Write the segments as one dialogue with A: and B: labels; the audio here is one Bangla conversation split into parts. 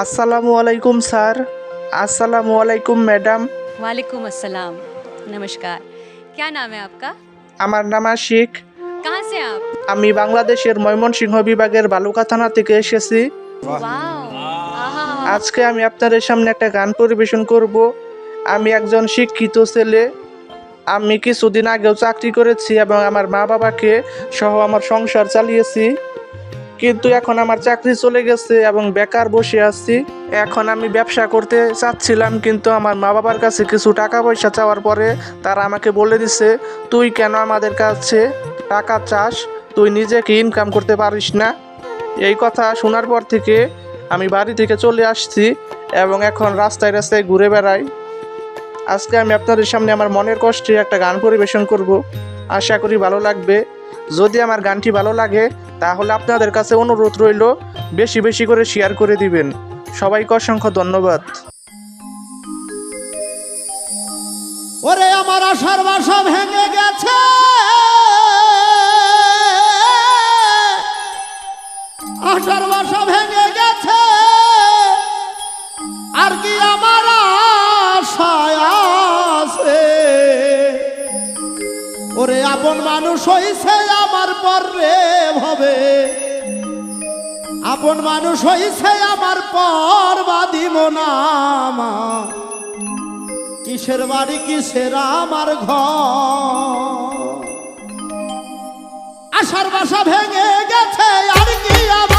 A: আসসালামু আলাইকুম স্যার আসসালামু আলাইকুম ম্যাডাম
B: वालेकुम अस्सलाम नमस्कार क्या नाम है आपका
A: আমার নাম আশিক
B: कहाँ से हैं आप
A: আমি বাংলাদেশের ময়মনসিংহ বিভাগের বালুকা থানা থেকে এসেছি
B: वाओ आहा
A: আজকে আমি আপনাদের সামনে একটা গান পরিবেশন করব আমি একজন শিক্ষিত ছেলে আমি কিছুদিন আগেও চাকরি করেছি এবং আমার মা বাবাকে সহ আমার সংসার চালিয়েছি কিন্তু এখন আমার চাকরি চলে গেছে এবং বেকার বসে আছি। এখন আমি ব্যবসা করতে চাচ্ছিলাম, কিন্তু আমার মা বাবার কাছে কিছু টাকা পয়সা চাওয়ার পরে তারা আমাকে বলে দিছে, তুই কেন আমাদের কাছে টাকা চাস? তুই নিজেকে ইনকাম করতে পারিস না। এই কথা শোনার পর থেকে আমি বাড়ি থেকে চলে আসছি এবং এখন রাস্তায় রাস্তায় ঘুরে বেড়াই। আজকে আমি আপনাদের সামনে আমার মনের কষ্টে একটা গান পরিবেশন করব। আশা করি ভালো লাগবে। যদি আমার গানটি ভালো লাগে, তাহলে আপনাদের কাছে অনুরোধ রইল, বেশি বেশি করে শেয়ার করে দিবেন। সবাইকে অসংখ্য ধন্যবাদ।
C: ওরে আমার আশার বাসা ভেঙে গেছে। আশার আপন মানুষ হইছে আমার পর রে ভবে। আপন মানুষ হইছে আমার পর বাদিম নামা কিসের বাড়ি, কিসের আমার ঘর? আশার বাসা ভেঙে গেছে, আর কি আমার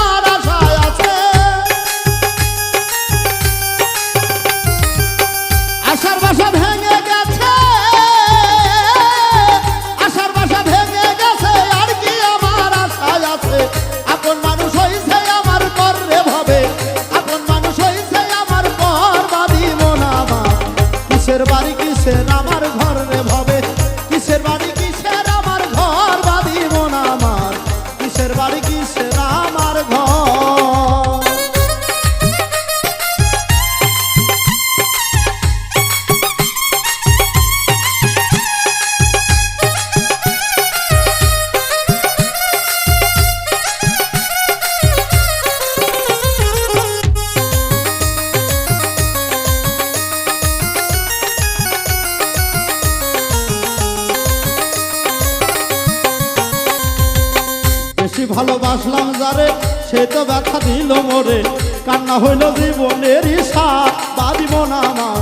C: ভালোবাসলাম যারে, সে তো ব্যথা দিল মোরে। কান্না হইল জীবনের সাথ বাদিব না আমার।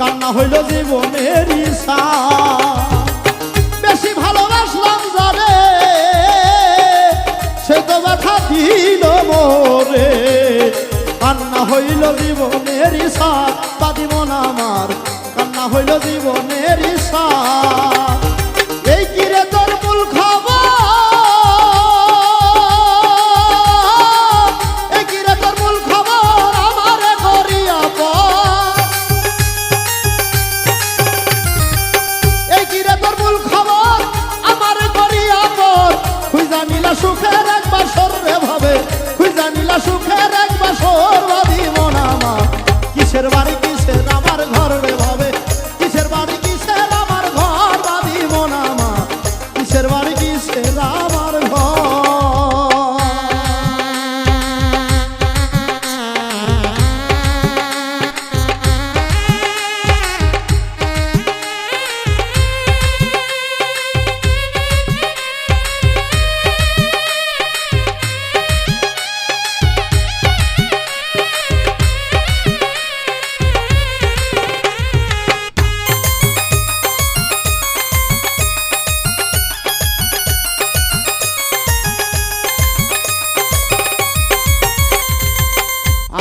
C: কান্না হইল জীবনের সাথ বেশি ভালোবাসলাম যারে, সে তো ব্যথা দিল মোরে। কান্না হইল জীবনের সাথ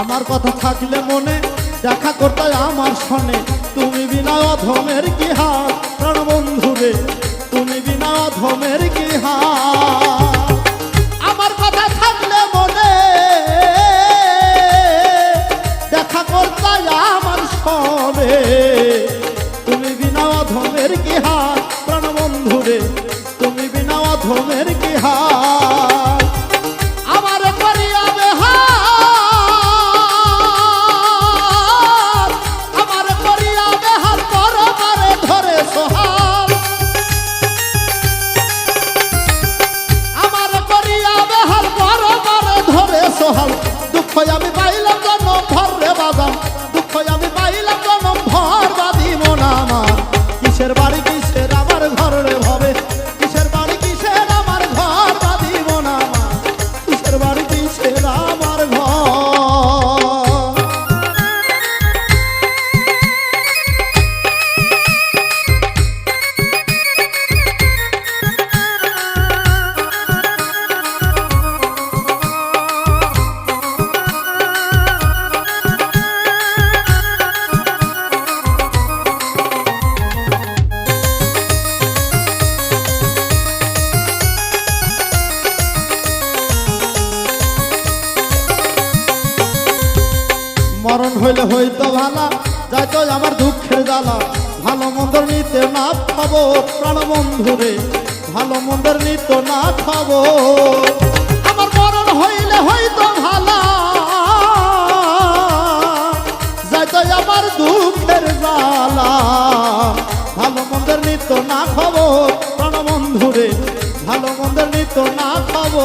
C: আমার কথা থাকলে মনে, দেখা করতে আমার সনে। তুমি বিনা অধমের কি হাত প্রাণ বন্ধুরে তুমি বিনা অধমের কি হাত দুঃখ আমি হইলে হইতো ভালা, যাইতো আমার দুঃখের জ্বালা। ভালো মন্দর নিতে না খাব প্রাণ বন্ধুরে, ভালো মন্দের নিত না খাব আমার মরণ হইলে হইতো ভালা, যাইতো আমার দুঃখের জ্বালা। ভালো মন্দের নিত না খাব প্রাণ বন্ধুরে, ভালো মন্দের নিত না খাব